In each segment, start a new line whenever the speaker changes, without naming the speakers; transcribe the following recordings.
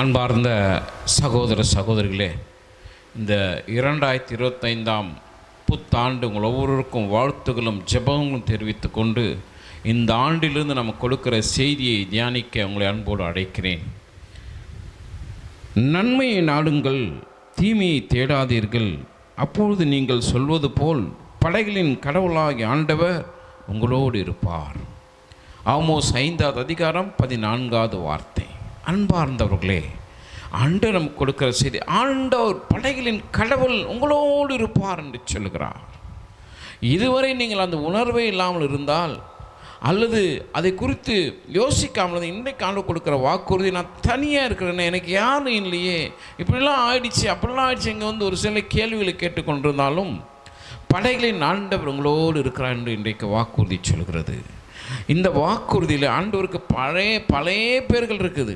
அன்பார்ந்த சகோதர சகோதரிகளே இந்த இரண்டாயிரத்தி இருபத்தைந்தாம் புத்தாண்டு உங்கள் ஒவ்வொருவருக்கும் வாழ்த்துகளும் ஜெபங்களும் தெரிவித்து கொண்டு இந்த ஆண்டிலிருந்து நம்ம கொடுக்கிற செய்தியை தியானிக்க உங்களை அன்போடு அழைக்கிறேன். நன்மையை நாடுங்கள் தீமையை தேடாதீர்கள். அப்பொழுது நீங்கள் சொல்வது போல் படைகளின் கடவுளாகி ஆண்டவர் உங்களோடு இருப்பார். ஆமோஸ் ஐந்தாவது அதிகாரம் பதினான்காவது வார்த்தை. அன்பார்ந்தவர்களே ஆண்டவர் நமக்கு கொடுக்கிற செய்தி ஆண்டவர் படைகளின் கடவுள் உங்களோடு இருப்பார் என்று சொல்கிறார் இதுவரை நீங்கள் அந்த உணர்வே இல்லாமல் இருந்தால் அல்லது அதை குறித்து யோசிக்காமல் இன்றைக்கு ஆண்டு கொடுக்குற வாக்குறுதி நான் தனியாக இருக்கிறேனே எனக்கு யாரும் இல்லையே இப்படிலாம் ஆயிடுச்சு அப்படிலாம் ஆயிடுச்சு இங்கே வந்து ஒரு சில கேள்விகளை கேட்டுக்கொண்டிருந்தாலும் படைகளின் ஆண்டவர் உங்களோடு இருக்கிறார் என்று இன்றைக்கு வாக்குறுதி சொல்கிறது இந்த வாக்குறுதியில் ஆண்டவருக்கு பழைய பழைய பேர்கள் இருக்குது.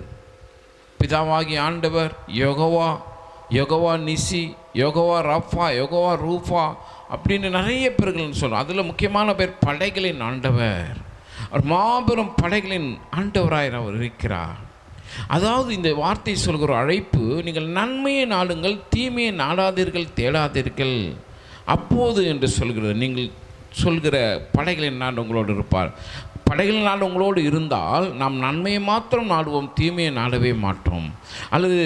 பிதாவாகி ஆண்டவர் யோகவா யோகவா நிசி யோகவா ரஃபா யோகவா ரூஃபா அப்படின்னு நிறைய பேர்கள்னு சொல்கிறோம் அதில் முக்கியமான பேர் படைகளின் ஆண்டவர். அவர் மாபெரும் படைகளின் ஆண்டவராய் அவர் இருக்கிறார். அதாவது இந்த வார்த்தை சொல்கிற அழைப்பு நீங்கள் நன்மையை நாடுங்கள் தீமையை நாடாதீர்கள் தேடாதீர்கள். அப்போது என்று சொல்கிறது நீங்கள் சொல்கிற படைகளின் நாடு உங்களோடு இருப்பார். படைகளின் நாடு உங்களோடு இருந்தால் நாம் நன்மையை மாத்திரம் நாடுவோம் தீமையை நாடவே மாட்டோம். அல்லது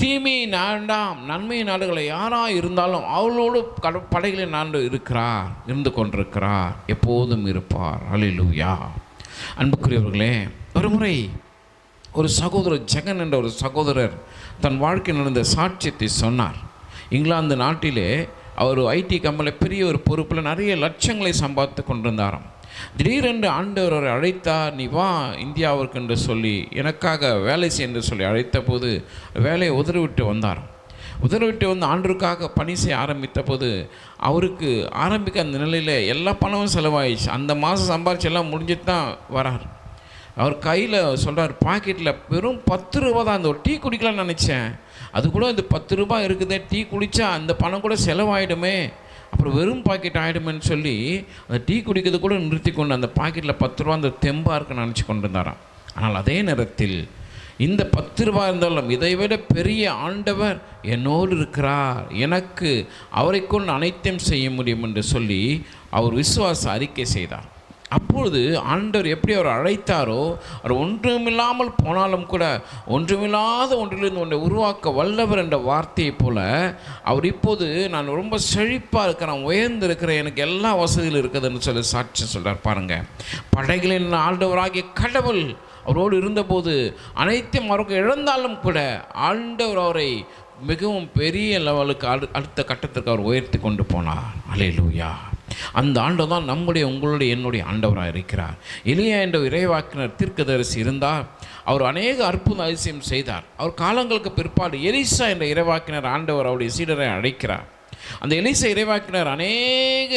தீமையை நாண்டாம் நன்மை நாடுகளை யாராக இருந்தாலும் அவளோடு கட படைகளை நாண்டு இருக்கிறார் இருந்து கொண்டிருக்கிறார் எப்போதும் இருப்பார். அலிலுயா அன்புக்குரியவர்களே ஒரு முறை ஒரு சகோதரர் ஜெகன் என்ற ஒரு சகோதரர் தன் வாழ்க்கை நடந்த சாட்சியத்தை சொன்னார். இங்கிலாந்து நாட்டிலே அவர் ஐடி கம்பெனியில் பெரிய ஒரு பொறுப்பில் நிறைய லட்சங்களை சம்பாதித்து கொண்டிருந்தாராம். திடீரென்று ஆண்டவர் அவரை அழைத்தார் நீ வா இந்தியாவிற்கு என்று சொல்லி எனக்காக வேலை செய்ய என்று சொல்லி அழைத்த போது வேலையை உதறிவிட்டு வந்தார். உதறிவிட்டு வந்து ஆண்டருக்காக பணி செய்ய ஆரம்பித்த போது அவருக்கு ஆரம்பிக்க அந்த நிலையில் எல்லா பணமும் செலவாயிடுச்சு. அந்த மாதம் சம்பாரிச்சு எல்லாம் முடிஞ்சிட்டு தான் வரார். அவர் கையில் சொல்கிறார் பாக்கெட்டில் வெறும் பத்து ரூபா தான். அந்த ஒரு டீ குடிக்கலாம்னு நினச்சேன். அது கூட இந்த பத்து ரூபா இருக்குதே. டீ குடித்தா அந்த பணம் கூட செலவாயிடுமே. அப்புறம் வெறும் பாக்கெட் ஆகிடுமேன்னு சொல்லி அந்த டீ குடிக்கிறது கூட நிறுத்தி கொண்டு அந்த பாக்கெட்டில் பத்து ரூபா அந்த தெம்பாக இருக்குன்னு நினச்சி கொண்டு இருந்தாராம் ஆனால் அதே நேரத்தில் இந்த பத்து ரூபா இருந்தாலும் இதை விட பெரிய ஆண்டவர் என்னோடு இருக்கிறார். எனக்கு அவரை கொண்டு அனைத்தையும் செய்ய முடியும் என்று சொல்லி அவர் விசுவாச அறிக்கை செய்தார். அப்பொழுது ஆண்டவர் எப்படி அவர் அழைத்தாரோ அவர் ஒன்றுமில்லாமல் போனாலும் கூட ஒன்றுமில்லாத ஒன்றிலிருந்து ஒன்றை உருவாக்க வல்லவர் என்ற வார்த்தையைப் போல அவர் இப்போது நான் ரொம்ப செழிப்பாக இருக்கிறேன் உயர்ந்து இருக்கிறேன் எனக்கு எல்லா வசதிகளும் இருக்குதுன்னு சொல்லி சாட்சி சொல்கிறார் பாருங்கள் படைகளின் ஆண்டவராகிய கடவுள் அவரோடு இருந்தபோது அனைத்தையும் அவருக்கு இழந்தாலும் கூட ஆண்டவர் அவரை மிகவும் பெரிய லெவலுக்கு அடு அடுத்த கட்டத்திற்கு அவர் உயர்த்தி கொண்டு போனார். அலையலூயா அந்த ஆண்டவர் தான் நம்முடைய உங்களுடைய என்னுடைய ஆண்டவராக இருக்கிறார். எளியா என்ற இறைவாக்கினர் தீர்க்கதரிசி இருந்தார். அவர் அநேக அற்புத அதிசயம் செய்தார். அவர் காலங்களுக்கு பிற்பாடு எலிசா என்ற இறைவாக்கினர் ஆண்டவர் அவருடைய சீடரை அழைக்கிறார். அந்த எலிசா இறைவாக்கினர் அநேக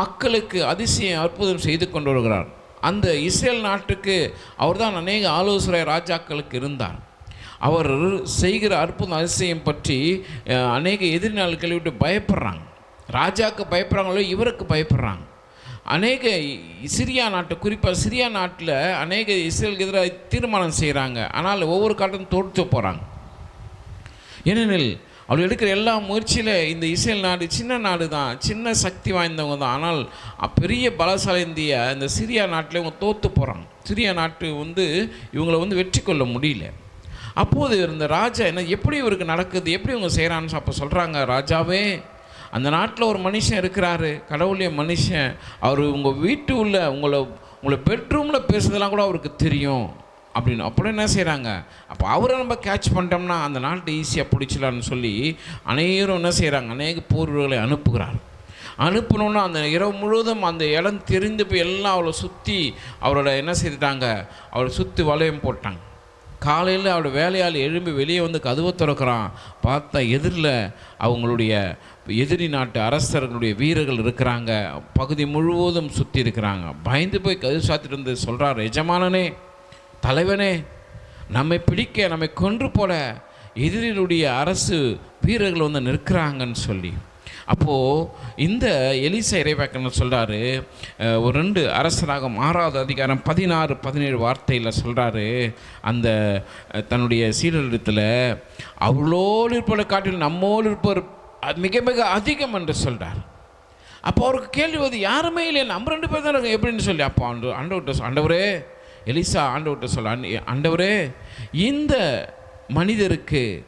மக்களுக்கு அதிசயம் அற்புதம் செய்து கொண்டு வருகிறார். அந்த இஸ்ரேல் நாட்டுக்கு அவர்தான் அநேக ஆலோசனை ராஜாக்களுக்கு இருந்தார். அவர் செய்கிற அற்புத அதிசயம் பற்றி அநேக எதிர்நாள்களை விட்டு பயப்படுறாங்க. ராஜாவுக்கு பயப்படுறாங்களோ இவருக்கு பயப்படுறாங்க. அநேக சிரியா நாட்டு குறிப்பாக சிரியா நாட்டில் அநேக இஸ்ரேலுக்கு எதிராக தீர்மானம் செய்கிறாங்க ஆனால் ஒவ்வொரு காட்டும் தோற்று போகிறாங்க ஏனெனில் அவர் எடுக்கிற எல்லா முயற்சியில் இந்த இஸ்ரேல் நாடு சின்ன நாடு தான் சின்ன சக்தி வாய்ந்தவங்க தான். ஆனால் பெரிய பலசாலி இந்திய இந்த சிரியா நாட்டில் இவங்க தோற்று போகிறாங்க சிரியா நாட்டு வந்து இவங்களை வந்து வெற்றி கொள்ள முடியல. அப்போது இருந்த ராஜா என்ன எப்படி இவருக்கு நடக்குது எப்படி இவங்க செய்கிறான்னு அப்போ சொல்கிறாங்க ராஜாவே அந்த நாட்டில் ஒரு மனுஷன் இருக்கிறாரு கடவுளிய மனுஷன். அவர் உங்கள் வீட்டு உள்ள உங்களை உங்களை பெட்ரூமில் பேசுறதெல்லாம் கூட அவருக்கு தெரியும். அப்படின்னு அப்புறம் என்ன செய்கிறாங்க அப்போ அவரை நம்ம கேட்ச் பண்ணிட்டோம்னா அந்த நாட்டை ஈஸியாக பிடிச்சலான்னு சொல்லி அனைவரும் என்ன செய்கிறாங்க அநேக போர்வர்களை அனுப்புகிறார். அனுப்பினோன்னா அந்த இரவு முழுவதும் அந்த இடம் தெரிந்து போய் எல்லாம் அவளை சுற்றி அவரோட என்ன செய்துட்டாங்க? அவளை சுற்றி வளையம் போட்டாங்க. காலையில் அவளோட வேலையால் எழும்பி வெளியே வந்து கதவை திறக்கிறான். பார்த்தா எதிரில் அவங்களுடைய எதிரி நாட்டு அரசர்களுடைய வீரர்கள் இருக்கிறாங்க. பகுதி முழுவதும் சுற்றி இருக்கிறாங்க. பயந்து போய் கதவு சாத்திட்டு இருந்து சொல்கிறார் எஜமானனே தலைவனே நம்மை பிடிக்க நம்மை கொன்று போல எதிரினுடைய அரசு வீரர்கள் வந்து நிற்கிறாங்கன்னு சொல்லி. அப்போது இந்த எலிசா இறைவாக்கன் சொல்கிறாரு ஒரு ரெண்டு அரசராகும் ஆறாவது அதிகாரம் பதினாறு பதினேழு வார்த்தையில் சொல்கிறாரு அந்த தன்னுடைய சீடரிடத்தில் அவளோடு இருப்பதை காட்டில் நம்மோடு இருப்பவர் மிக மிக அதிகம் என்று சொல்கிறார் அப்போ அவருக்கு கேள்வி வந்து யாருமே இல்லை நம்ம ரெண்டு பேர் தான் எப்படின்னு சொல்லி அப்போ ஆண்டு ஆண்டவர்கிட்ட ஆண்டவரே எலிசா ஆண்டவர்கிட்ட சொல்ல ஆண்டவரே இந்த மனிதருக்கு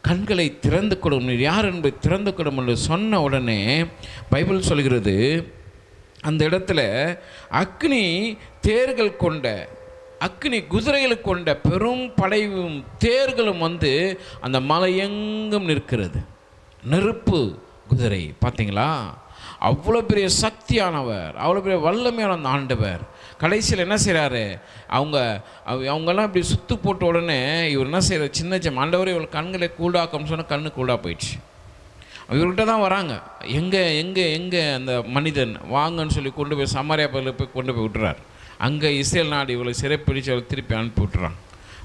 கண்களை திறந்து கொடும் யார் என்பதை திறந்து கொடும் என்று சொன்ன உடனே பைபிள் சொல்கிறது அந்த இடத்துல அக்னி தேர்கள் கொண்ட அக்னி குதிரைகளை கொண்ட பெரும் படையும் தேர்களும் வந்து அந்த மலை எங்கும் நிற்கிறது. நெருப்பு. குதிரை பார்த்தீங்களா? அவ்வளோ பெரிய சக்தியானவர் அவ்வளோ பெரிய வல்லமையான அந்த ஆண்டவர். கடைசியில் என்ன செய்கிறாரு அவங்க அவ- அவங்கெல்லாம் இப்படி சுத்து போட்ட உடனே இவர் என்ன செய்கிறார் சின்ன சின்ன ஆண்டவர் இவள் கண்களை கூடாக்கம்னு சொன்னால் கண்ணு கூடாக போயிடுச்சு. இவர்கிட்ட தான் வராங்க. எங்கே எங்கே எங்கே அந்த மனிதன்? வாங்கன்னு சொல்லி கொண்டு போய் சமாரியா பகுதியில் போய் கொண்டு போய் விட்டுறார். அங்கே இஸ்ரேல் நாடு இவளை சிறைப்பிடிச்சு அவளை திருப்பி அனுப்பி விட்டுறான்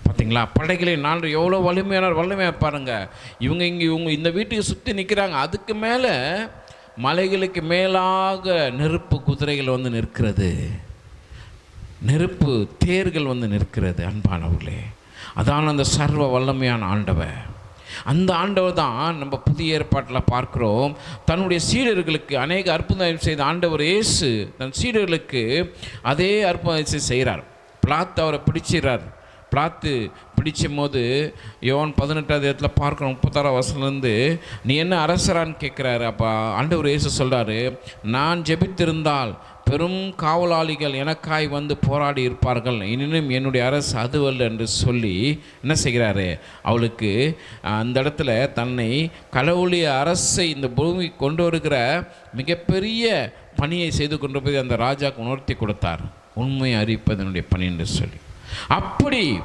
பார்த்தீங்களா படைகளை நான் எவ்வளோ வலிமையான வலிமையாக பாருங்கள் இவங்க இங்கே இவங்க இந்த வீட்டுக்கு சுற்றி நிற்கிறாங்க அதுக்கு மேலே மலைகளுக்கு மேலாக நெருப்பு குதிரைகள் வந்து நிற்கிறது. நெருப்பு தேர்கள் வந்து நிற்கிறது அன்பானவர்களே. அதான் அந்த சர்வ வல்லமையான ஆண்டவர். அந்த ஆண்டவர் தான் நம்ம புதிய ஏற்பாட்டில் பார்க்குறோம். தன்னுடைய சீடர்களுக்கு அநேக அற்புதம் செய்த ஆண்டவர் இயேசு தன் சீடர்களுக்கு அதே அற்புதம் செய்கிறார். பிளாத் அவரை பிடிச்சிடுறார். பிளாத்து பிடிச்சும் போது யோன் பதினெட்டாவது இடத்துல பார்க்கணும் முப்பத்தாறாம் வருஷத்துலேருந்து நீ என்ன அரசரான்னு கேட்குறாரு? அப்போ ஆண்டவர் இயேசு சொல்கிறாரு நான் ஜெபித்திருந்தால் பெரும் காவலாளிகள் எனக்காய் வந்து போராடி இருப்பார்கள். எனினும் என்னுடைய அரசு அதுவல்ல என்று சொல்லி என்ன செய்கிறாரு? அவளுக்கு அந்த இடத்துல தன்னை கடவுளிய அரசை இந்த பூமி கொண்டு வருகிற மிகப்பெரிய பணியை செய்து கொண்டு போய் அந்த ராஜாவுக்கு உணர்த்தி கொடுத்தார். உண்மை அறிவிப்பதனுடைய பணி என்று சொல்லி. அப்படி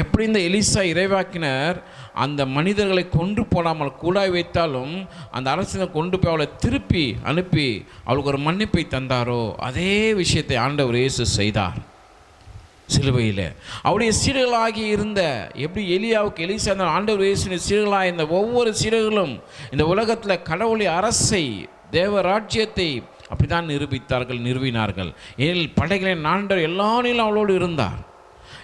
எப்படி இந்த எலிசா இறைவாக்கினர் அந்த மனிதர்களை கொண்டு போடாமல் கூடாய் வைத்தாலும் அந்த அரசினை கொண்டு போய் அவளை திருப்பி அனுப்பி அவளுக்கு ஒரு மன்னிப்பை தந்தாரோ? அதே விஷயத்தை ஆண்டவர் இயேசு செய்தார். சிலுவையில். அவருடைய சீரர்களாகி இருந்த எப்படி எலியாவுக்கு எலிசா இருந்த ஆண்டவர் இயேசுவின் சீரர்களாக இருந்த ஒவ்வொரு சீரர்களும் இந்த உலகத்தில் கடவுளை அரசை தேவ ராஜ்யத்தை அப்படிதான் நிரூபித்தார்கள் நிறுவினார்கள். ஏனில் படைகளின் ஆண்டவர் எல்லா நிலையும் அவளோடு இருந்தார்.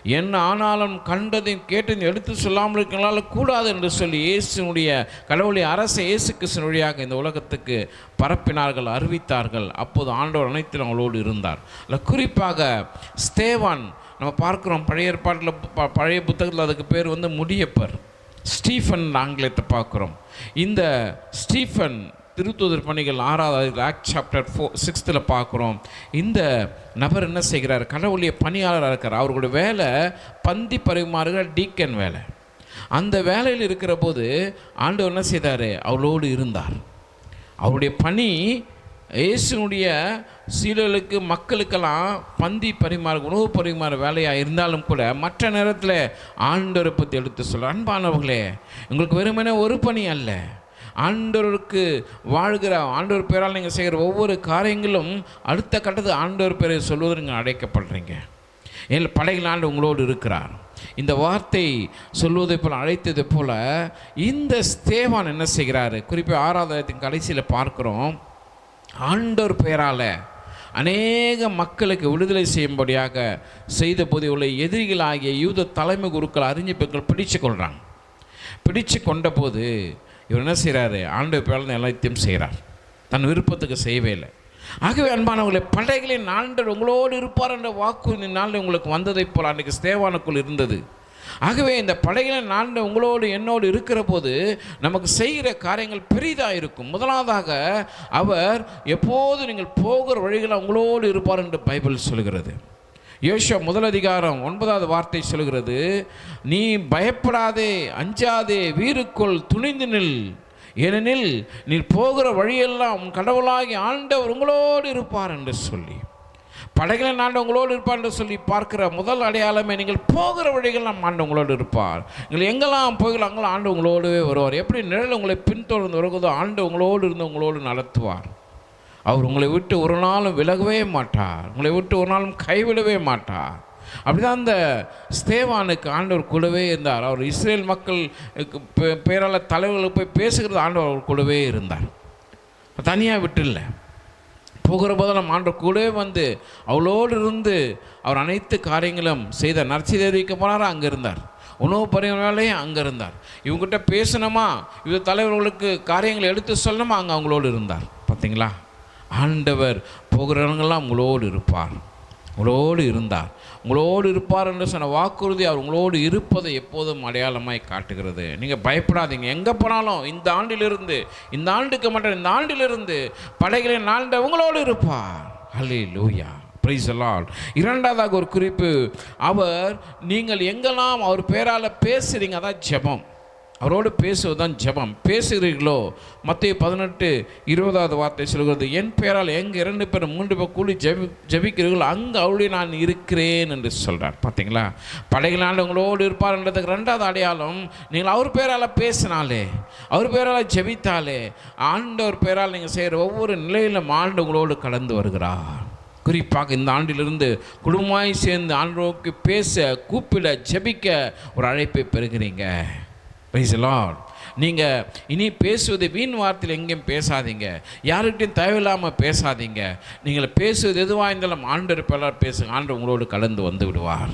என்ன ஆனாலும் கண்டதையும் கேட்டதையும் எடுத்து சொல்லாமல் இருக்கிறனால கூடாது என்று சொல்லி இயேசுனுடைய கடவுளை அரசை இயேசு கிருஷ்ணன் வழியாக இந்த உலகத்துக்கு பரப்பினார்கள் அறிவித்தார்கள். அப்போது ஆண்டவர் அனைத்திலும் அவளோடு இருந்தார். அதில் குறிப்பாக ஸ்தேவான் நம்ம பார்க்குறோம் பழைய ஏற்பாட்டில் ப- பழைய புத்தகத்தில் அதுக்கு பேர் வந்து முடியப்பர். ஸ்டீஃபன் ஆங்கிலத்தை பார்க்குறோம். இந்த ஸ்டீஃபன் திருத்துதர் பணிகள் ஆறாவது ஆக்ட் சாப்டர் ஃபோ சிக்ஸ்த்தில் பார்க்குறோம். இந்த நபர் என்ன செய்கிறார்? கடவுளுடைய பணியாளராக இருக்கார். அவர்களுடைய வேலை பந்தி பரிமாறுகிற டீக்கன் வேலை. அந்த வேலையில் இருக்கிற போது ஆண்டவர் என்ன செய்தார்? அவளோடு இருந்தார். அவருடைய பணி இயேசுனுடைய சீடர்களுக்கு மக்களுக்கெல்லாம் பந்தி பரிமாறு உணவு பரிமாறு வேலையாக இருந்தாலும் கூட மற்ற நேரத்தில் ஆண்டவரை பற்றி எடுத்து சொல்ல அன்பானவர்களே உங்களுக்கு வெறுமனே ஒரு பணி அல்ல. ஆண்டவருக்கு வாழ்கிற ஆண்டவர் பேரால் நீங்கள் செய்கிற ஒவ்வொரு காரியங்களும் அடுத்த கட்டத்தில் ஆண்டவர் பேரை சொல்வதற்கு நீங்கள் அழைக்கப்படுறீங்க. எங்கள் படைகள் ஆண்டு உங்களோடு இருக்கிறார். இந்த வார்த்தை சொல்வதை போல் அழைத்தது போல் இந்த ஸ்தேவான் என்ன செய்கிறாரு? குறிப்பாக ஆராதனத்தின் கடைசியில் பார்க்குறோம். ஆண்டோர் பெயரால் அநேக மக்களுக்கு விடுதலை செய்யும்படியாக செய்த போது உள்ள எதிரிகளாகிய யூத தலைமை குருக்கள் அறிஞ பெண்கள் பிடிச்சு கொள்கிறாங்க பிடிச்சு கொண்டபோது இவர் என்ன செய்கிறாரு ஆண்டு பேரில் எல்லாத்தையும் செய்கிறார் தன் விருப்பத்துக்கு செய்யவே இல்லை. ஆகவே அன்பானவர்களை படைகளின் ஆண்டவர் உங்களோடு இருப்பார் என்ற வாக்கு இந்த நாளில் உங்களுக்கு வந்ததைப் போல் அன்றைக்கு ஸ்தேவானுக்குள் இருந்தது. ஆகவே இந்த படைகளின் ஆண்டு உங்களோடு என்னோடு இருக்கிற போது நமக்கு செய்கிற காரியங்கள் பெரிதாக இருக்கும். முதலாவதாக அவர் எப்போது நீங்கள் போகிற வழிகளில் உங்களோடு இருப்பார் என்று பைபிள் சொல்கிறது. யோசுவா முதல் அதிகாரம் ஒன்பதாவது வார்த்தை சொல்கிறது நீ பயப்படாதே அஞ்சாதே வீருக்குள் துணிந்து நில். ஏனெனில் நீ போகிற வழியெல்லாம் உன் கடவுளாகி ஆண்டவர் உங்களோடு இருப்பார் என்று சொல்லி. படைகளின் ஆண்டு உங்களோடு இருப்பார் என்று சொல்லி பார்க்கிற முதல் அடையாளமே நீங்கள் போகிற வழிகள் நம் ஆண்டு உங்களோடு இருப்பார். நீங்கள் எங்கெல்லாம் போகலாம் அங்கெல்லாம் ஆண்டு உங்களோடவே வருவார். எப்படி நிழல் உங்களை பின்தொடர்ந்து வருகிறதோ ஆண்டு உங்களோடு இருந்து உங்களோடு நடத்துவார். அவர் உங்களை விட்டு ஒரு நாளும் விலகவே மாட்டார். உங்களை விட்டு ஒரு நாளும் கைவிடவே மாட்டார். அப்படிதான் அந்த ஸ்தேவானுக்கு ஆண்டவர் கூடவே இருந்தார். அவர் இஸ்ரேல் மக்கள் பேரால தலைவர்களுக்கு போய் பேசுகிறது ஆண்டவர் அவர் கூடவே இருந்தார். தனியாக விட்டுல போகிற போது நம்ம ஆண்டவர் கூடவே வந்து அவளோடு இருந்து அவர் அனைத்து காரியங்களும் செய்த நர்ச்சி தெரிவிக்க போனாரா? அங்கே இருந்தார். உணவு பரிமாலையும் அங்கே இருந்தார். இவங்ககிட்ட பேசணுமா? இவ தலைவர்களுக்கு காரியங்களை எடுத்து சொல்லணுமா? அங்கே அவங்களோடு இருந்தார். பார்த்தீங்களா ஆண்டவர் போகிறவங்கெல்லாம் உங்களோடு இருப்பார். உங்களோடு இருந்தார். உங்களோடு இருப்பார் என்று சொன்ன வாக்குறுதி அவர் உங்களோடு இருப்பதை எப்போதும் அடையாளமாய் காட்டுகிறது. நீங்கள் பயப்படாதீங்க. எங்கே போனாலும் இந்த ஆண்டிலிருந்து இந்த ஆண்டுக்கு மட்டும் இந்த ஆண்டிலிருந்து படைகளின் ஆண்ட உங்களோடு இருப்பார். அல்லே லூயா ப்ரைஸ் லார்ட் இரண்டாவதாக ஒரு குறிப்பு. அவர் நீங்கள் எங்கெல்லாம் அவர் பேரால் பேசுகிறீங்க அதான் ஜெபம். அவரோடு பேசுவது தான் ஜெபம். பேசுகிறீர்களோ? மத்திய பதினெட்டு இருபதாவது வார்த்தை சொல்கிறது என் பேரால் எங்கே இரண்டு பேர் மூன்று பேர் கூலி ஜெபி ஜெபிக்கிறீர்களோ அங்கே அவருடைய நான் இருக்கிறேன் என்று சொல்கிறார் பார்த்தீங்களா படைகளால் உங்களோடு இருப்பார்ன்றதுக்கு ரெண்டாவது அடையாளம் நீங்கள் அவர் பேரால் பேசினாலே அவர் பேரால் ஜபித்தாலே ஆண்டவர் பேரால் நீங்கள் செய்கிற ஒவ்வொரு நிலையிலும் ஆண்டு உங்களோடு கலந்து வருகிறார். குறிப்பாக இந்த ஆண்டிலிருந்து குடும்பமாய் சேர்ந்து ஆண்டோருக்கு பேச கூப்பிட ஜெபிக்க ஒரு அழைப்பை பெறுகிறீங்க. பிரைஸ் லார்ட் நீங்கள் இனி பேசுவது வீண் வார்த்தையில் எங்கேயும் பேசாதீங்க. யாருக்கிட்டையும் தேவையில்லாமல் பேசாதீங்க. நீங்கள் பேசுவது எதுவாக இருந்தாலும் ஆண்டவர் பேரால் பேசுங்க. ஆண்டு உங்களோடு கலந்து வந்து விடுவார்.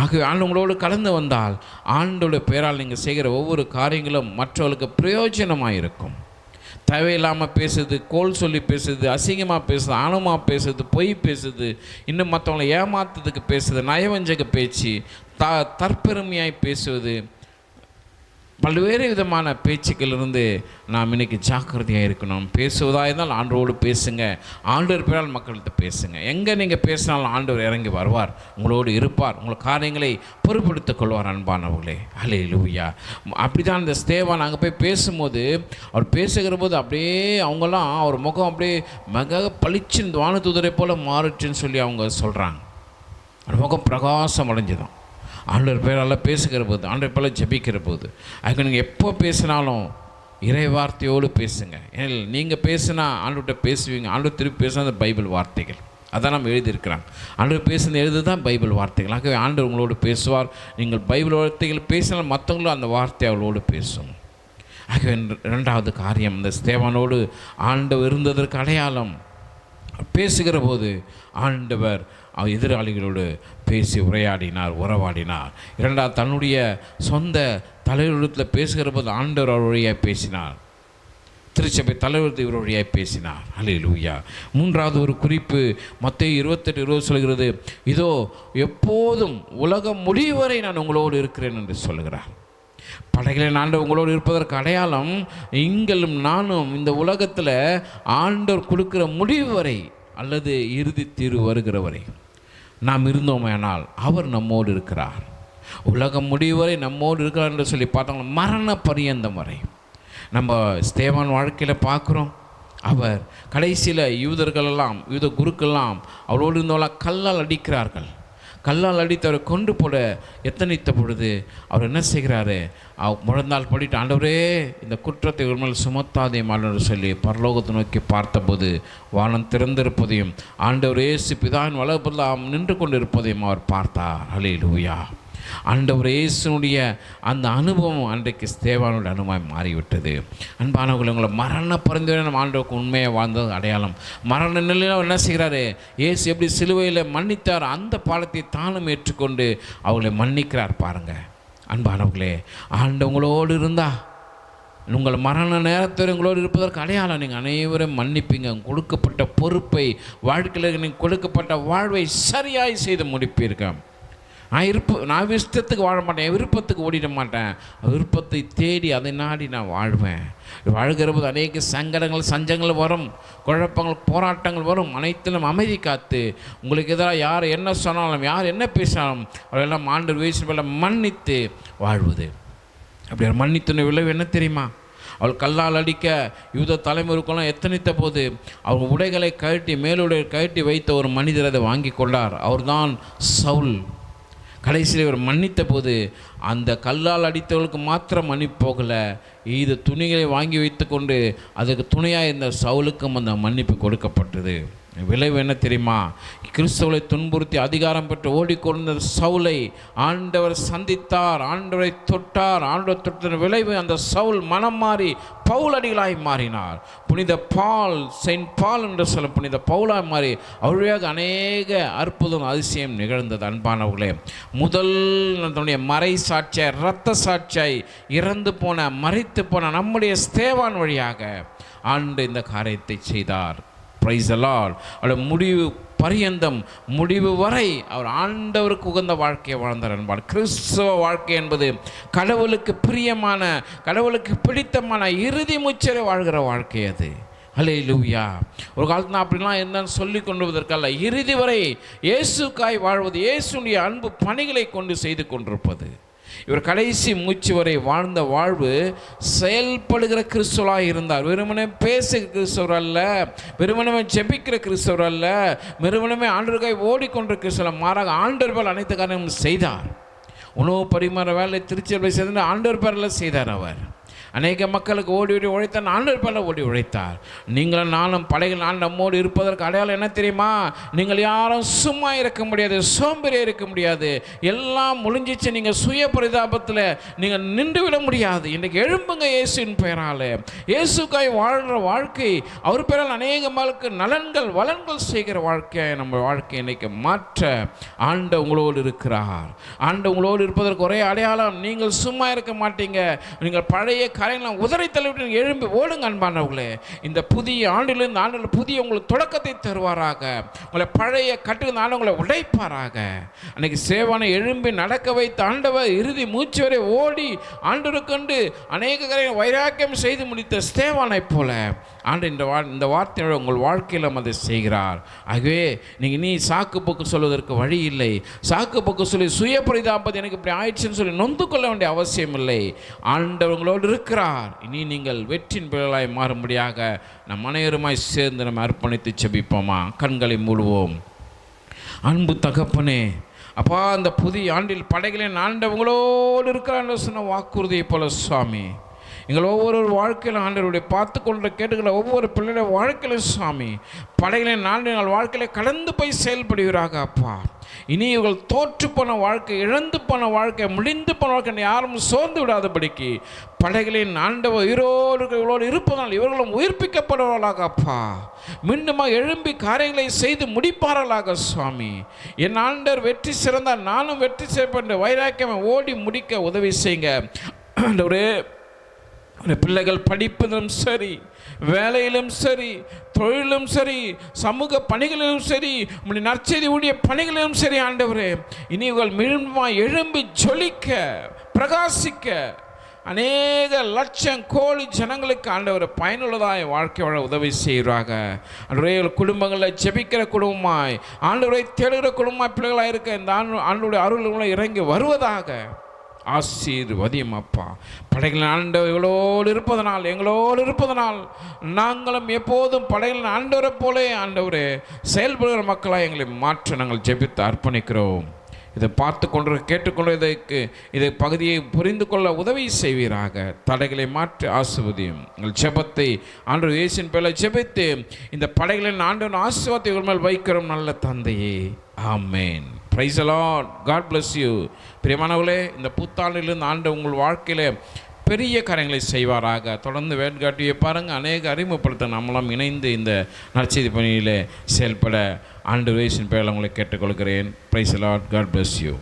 ஆகவே ஆண்டு உங்களோடு கலந்து வந்தால் ஆண்டோட பேரால் நீங்கள் செய்கிற ஒவ்வொரு காரியங்களும் மற்றவர்களுக்கு பிரயோஜனமாக இருக்கும். தேவையில்லாமல் பேசுது கோல் சொல்லி பேசுது அசிங்கமாக பேசுது ஆணவமாக பேசுது பொய் பேசுது இன்னும் மற்றவங்களை ஏமாத்துறதுக்கு பேசுது நயவஞ்சக பேச்சு த தற்பெருமையாய் பேசுவது பல்வேறு விதமான பேச்சுக்களிலிருந்து நாம் இன்னைக்கு ஜாக்கிரதையாக இருக்கணும். பேசுவதாக இருந்தால் ஆண்டோடு பேசுங்க. ஆண்டவர் பேரால் மக்கள்கிட்ட பேசுங்க. எங்கே நீங்கள் பேசினாலும் ஆண்டவர் இறங்கி வருவார். உங்களோடு இருப்பார். உங்கள் காரியங்களை பொறுப்படுத்திக் கொள்வார் அன்பானவர்களே. அலே லூயா அப்படி தான் இந்த ஸ்தேவான் அங்கே போய் பேசும்போது அவர் பேசுகிற போது அப்படியே அவங்கெல்லாம் அவர் முகம் அப்படியே மிக பளிச்சுன்னு வானத்துதரை போல் மாறுச்சுன்னு சொல்லி அவங்க சொல்கிறாங்க அவர் முகம் பிரகாசம் அடைஞ்சுதான் ஆண்டவர் பேரால் பேசுகிற போது ஆண்டவர் பேரால் ஜெபிக்கிற போது அதுக்கு நீங்கள் எப்போ பேசினாலும் இறை வார்த்தையோடு பேசுங்க. ஏன் நீங்கள் பேசுனா ஆண்டவர்கிட்ட பேசுவீங்க ஆண்டவர் திருப்பி பேசுனா அந்த பைபிள் வார்த்தைகள். அதான் நம்ம எழுதியிருக்கிறாங்க ஆண்டவர் பேசுன எழுது தான் பைபிள் வார்த்தைகள். ஆகவே ஆண்டு உங்களோடு பேசுவார். நீங்கள் பைபிள் வார்த்தைகள் பேசினால் மற்றவங்களும் அந்த வார்த்தை அவளோடு பேசும். ஆகவே ரெண்டாவது காரியம் இந்த ஸ்தேவானோடு ஆண்டவர் இருந்ததற்கு அடையாளம். பேசுகிற போது ஆண்டவர் எதிராளிகளோடு பேசி உரையாடினார் உறவாடினார். இரண்டாவது தன்னுடைய சொந்த தலைவரிடத்தில் பேசுகிற போது ஆண்டவர் அவர் வழியாக பேசினார். திருச்சபை தலைவர் இவர் வழியாக பேசினார். அலே லூயா மூன்றாவது ஒரு குறிப்பு மற்ற இருபத்தெட்டு இருபது சொல்கிறது இதோ எப்போதும் உலகம் முடிவரை வரை நான் உங்களோடு இருக்கிறேன் என்று சொல்கிறார் படைகளை ஆண்டு உங்களோடு இருப்பதற்கு அடையாளம் நீங்களும் நானும் இந்த உலகத்தில் ஆண்டவர் கொடுக்கிற முடிவு வரை அல்லது இறுதி தீர்வு வருகிற வரை. நாம் இருந்தோமேனால் அவர் நம்மோடு இருக்கிறார். உலகம் முடிவரை நம்மோடு இருக்கிறார் என்று சொல்லி பார்த்தோம்னா மரண பரியந்தம் வரை. நம்ம ஸ்தேவான் வாழ்க்கையில் பார்க்குறோம். அவர் கடைசியில் யூதர்களெல்லாம் யூத குருக்கள்லாம் அவரோடு இருந்தவெல்லாம் கல்லால் அடிக்கிறார்கள். கல்லால் அடித்து அவரை கொண்டு போட எத்தனைத்த பொழுது அவர் என்ன செய்கிறாரு? முழந்தால் படிட்டு ஆண்டவரே இந்த குற்றத்தை உண்மையில் சுமத்தாதே மாடன்னு சொல்லி பரலோகத்தை நோக்கி பார்த்தபோது வானம் திறந்திருப்பதையும் ஆண்டவர் இயேசு பிதாவின் வளர்ப்பெல்லாம் நின்று கொண்டிருப்பதையும் அவர் பார்த்தார். ஹலே லூயா ஆண்டவர் இயேசுனுடைய அந்த அனுபவம் அன்றைக்கு ஸ்தேவானுடைய அனுபவம் மாறிவிட்டது. அன்பானவர்கள் உங்களை மரண பரிந்துரை நம்ம ஆண்டவருக்கு உண்மையாக வாழ்ந்தது அடையாளம். மரண நிலையில் அவர் என்ன செய்கிறாரு? இயேசு எப்படி சிலுவையில் மன்னித்தார் அந்த பாலத்தை தானும் ஏற்றுக்கொண்டு அவங்களை மன்னிக்கிறார் பாருங்கள் அன்பானவர்களே ஆண்டவங்களோடு இருந்தா உங்கள் மரண நேரத்தில் உங்களோடு இருப்பதற்கு அடையாளம். நீங்கள் அனைவரும் மன்னிப்பீங்க. கொடுக்கப்பட்ட பொறுப்பை வாழ்க்கையில் நீங்கள் கொடுக்கப்பட்ட வாழ்வை சரியாய் செய்து முடிப்பீர்கள். நான் இருப்ப நான் இஷ்டத்துக்கு வாழ மாட்டேன் விருப்பத்துக்கு ஓடிட மாட்டேன். விருப்பத்தை தேடி அதை நாடி நான் வாழ்வேன். வாழ்கிற போது அநேக சங்கடங்கள் சஞ்சங்கள் வரும். குழப்பங்கள் போராட்டங்கள் வரும். அனைத்திலும் அமைதி காத்து உங்களுக்கு எதிராக யார் என்ன சொன்னாலும் யார் என்ன பேசினாலும் அவரெல்லாம் ஆண்டு வயசு மன்னித்து வாழ்வது. அப்படி மன்னித்துன விளைவு என்ன தெரியுமா? அவள் கல்லால் அடிக்க யூத தலைமுறைக்கெல்லாம் எத்தனைத்த போது அவர் உடைகளை கழட்டி மேலுடைய கழட்டி வைத்த ஒரு மனிதர் அதை வாங்கி கொண்டார். அவர்தான் சவுல். கடைசியில் இவர் மன்னித்த போது அந்த கல்லால் அடித்தவர்களுக்கு மாத்திரம் மன்னிப்பு போகலை இது துணிகளை வாங்கி வைத்துக்கொண்டு அதுக்கு துணையாக இருந்த சவுலுக்கும் அந்த மன்னிப்பு கொடுக்கப்பட்டது. விளைவு என்ன தெரியுமா? கிறிஸ்தவளை துன்புறுத்தி அதிகாரம் பெற்று ஓடிக்கொண்ட சவுலை ஆண்டவர் சந்தித்தார் ஆண்டவரை தொட்டார் ஆண்டவர் தொட்ட விளைவு அந்த சவுல் மனம் மாறி பவுலடிகளாய் மாறினார். புனித பால் செயின்ட் பால் என்று சொல்ல புனித பவுலாய் மாறி அவழியாக அநேக அற்புதம் அதிசயம் நிகழ்ந்தது. அன்பானவர்களே முதல் தன்னுடைய மறை சாட்சியாய் இரத்த சாட்சியாய் இறந்து போன மறித்து போன நம்முடைய ஸ்தேவான் வழியாக ஆண்டு இந்த காரியத்தை செய்தார். பிரைஸ் அலால் அவருடைய முடிவு பரியந்தம் முடிவு வரை அவர் ஆண்டவருக்கு உகந்த வாழ்க்கையை வாழ்ந்தார் என்பார். கிறிஸ்துவ வாழ்க்கை என்பது கடவுளுக்கு பிரியமான கடவுளுக்கு பிடித்தமான இறுதி முச்சரை வாழ்கிற வாழ்க்கை அது. ஹலே லூயா ஒரு காலத்தில் அப்படிலாம் என்னன்னு சொல்லி கொண்டு வருவதற்கல்ல இறுதி வரை இயேசுக்காய் வாழ்வது இயேசுடைய அன்பு பணிகளை கொண்டு செய்து கொண்டிருப்பது. இவர் கடைசி மூச்சு வரை வாழ்ந்த வாழ்வு செயல்படுகிற கிறிஸ்துவராக இருந்தார். வெறுமனே பேசுகிற கிறிஸ்தவர் அல்ல வெறுமனமே ஜெபிக்கிற கிறிஸ்தவர் அல்ல வெறுமனமே ஆண்டருக்காய் ஓடிக்கொண்ட கிறிஸ்தவர் மாறாக ஆண்டர் பேர் அனைத்து காரியமும் செய்தார். உணவு பரிமாற வேலை திருச்சியில் செய்து ஆண்டவர் பேரில் செய்தார் அவர். அநேக மக்களுக்கு ஓடி ஓடி உழைத்தார் நானும் பல ஓடி உழைத்தார். நீங்களும் நானும் படைகள் நான் நம்மோடு இருப்பதற்கு அடையாளம் என்ன தெரியுமா? நீங்கள் யாரும் சும்மா இருக்க முடியாது சோம்பேறியாக இருக்க முடியாது. எல்லாம் முடிஞ்சிச்சு நீங்கள் சுய பரிதாபத்தில் நீங்கள் நின்று விட முடியாது. இன்றைக்கு எழும்புங்க இயேசுவின் பெயரால். இயேசுக்காய் வாழ்கிற வாழ்க்கை அவர் பெயரால் அநேக மக்களுக்கு நலன்கள் வளன்கள் செய்கிற வாழ்க்கையை நம்ம வாழ்க்கை இன்றைக்கு மாற்ற ஆண்ட உங்களோடு இருக்கிறார். ஆண்ட உங்களோடு இருப்பதற்கு ஒரே அடையாளம் நீங்கள் சும்மா இருக்க மாட்டீங்க. நீங்கள் பழைய காரியங்களாம் உதறி தள்ளிவிட்டு எழும்பி ஓடுங்க அன்பானவர்களே. இந்த புதிய ஆண்டிலிருந்து ஆண்டில் புதிய உங்களுக்கு தொடக்கத்தை தருவாராக. உங்களை பழைய கட்டுக்கு ஆண்டு உங்களை உடைப்பாராக. அன்னைக்கு சேவானை எழும்பி நடக்க வைத்த ஆண்டவர் இறுதி மூச்சு வரை ஓடி ஆண்டவருக்கண்டு அநேக காரியங்கள் வைராக்கியம் செய்து முடித்த சேவானை போல. ஆண்டு இந்த வா இந்த வார்த்தையோட உங்கள் வாழ்க்கையில் அதை செய்கிறார். ஆகவே நீங்கள் நீ சாக்கு போக்கு சொல்வதற்கு வழி இல்லை. சாக்கு போக்கு சொல்லி சுய பரிதாபம் எனக்கு இப்படி ஆயிடுச்சுன்னு சொல்லி நொந்து கொள்ள வேண்டிய அவசியம் இல்லை. ஆண்டவங்களோடு இருக்கிறார். இனி நீங்கள் வெற்றின் பிள்ளைகளாய் மாறும்படியாக நம் அனைவருமாய் சேர்ந்து நம்ம அர்ப்பணித்து செபிப்போமா? கண்களை மூடுவோம். அன்பு தகப்பனே அப்பா அந்த புதிய ஆண்டில் படைகளின் ஆண்டவங்களோடு இருக்கிறான்னு சொன்ன வாக்குறுதியை போல சுவாமி எங்கள் ஒவ்வொரு வாழ்க்கையில் ஆண்டவருடைய பார்த்து கொண்டு கேட்டுக்கிற ஒவ்வொரு பிள்ளைகளுடைய வாழ்க்கையிலும் சுவாமி படைகளை ஆண்டு எங்கள் வாழ்க்கையில கடந்து போய் செயல்படுகிறாக அப்பா. இனி இவர்கள் தோற்று போன வாழ்க்கை இழந்து போன வாழ்க்கை முடிந்து போன வாழ்க்கை யாரும் சோர்ந்து விடாதபடிக்கு படைகளின் ஆண்டவர் உயிரோடு இருப்பதால் இவர்களும் உயிர்ப்பிக்கப்படுவார்களாக அப்பா. மீண்டுமாக எழும்பி காரியங்களை செய்து முடிப்பார்களாக சுவாமி. என் ஆண்டர் வெற்றி சிறந்தால் நானும் வெற்றி செய்யப்பட்ட வைராக்கியம் ஓடி முடிக்க உதவி செய்யுங்க. ஒரு அந்த பிள்ளைகள் படிப்பதிலும் சரி வேலையிலும் சரி தொழிலும் சரி சமூக பணிகளிலும் சரி உங்களுடைய நற்செய்தி உடைய பணிகளிலும் சரி ஆண்டவரே இனி இவர்கள் மீண்டும் எழும்பி ஜொலிக்க பிரகாசிக்க அநேக லட்சம் கோடி ஜனங்களுக்கு ஆண்டவர் பயனுள்ளதாய் வாழ்க்கை வாழ உதவி செய்கிறாங்க அன்றைய குடும்பங்களில் ஜெபிக்கிற குடும்பமாய் ஆண்டவரை தேடுகிற குடும்பமாய் பிள்ளைகளாக இருக்க இந்த ஆண்டு ஆண்டுடைய அருள் இறங்கி வருவதாக. ஆசீர்வதியும் அப்பா படைகளின் ஆண்டவர்களோடு இருப்பதனால் எங்களோடு இருப்பதனால் நாங்களும் எப்போதும் படைகளின் ஆண்டவரை போலே ஆண்டவரே செயல்படுகிற மக்களாக எங்களை மாற்ற நாங்கள் ஜெபித்து அர்ப்பணிக்கிறோம். இதை பார்த்து கொண்டு கேட்டுக்கொண்டு இதற்கு இதை பகுதியை புரிந்து கொள்ள உதவி செய்வீராக. தடைகளை மாற்றி ஆசிர்வதியும். எங்கள் ஜெபத்தை ஆண்டு இயேசின் பேரில் ஜெபித்து இந்த படைகளின் ஆண்டவன் ஆசீர்வாதத்தை உங்கள் மேல் வைக்கிறோம் நல்ல தந்தையே. ஆமேன். Praise the lord God bless you பிரியமானவர்களே இந்த புத்தாண்டிலிருந்து ஆண்டு உங்கள் வாழ்க்கையில் பெரிய காரியங்களை செய்வாராக. தொடர்ந்து வேட்காட்டியை பாருங்கள் அநேக அறிமுகப்படுத்த நம்மளாம் இணைந்து இந்த நற்செய்தி பணியில் செயல்பட ஆண்டு வயசின் பேரில் உங்களை கேட்டுக்கொள்கிறேன். Praise the lord God bless you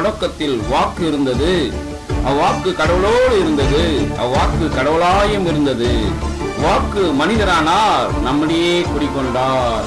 தொடக்கத்தில் வாக்கு இருந்தது. அவ்வாக்கு கடவுளோடு இருந்தது. அவ்வாக்கு கடவுளாயும் இருந்தது. வாக்கு மனிதரானார். நம்மளையே குடிக்கொண்டார்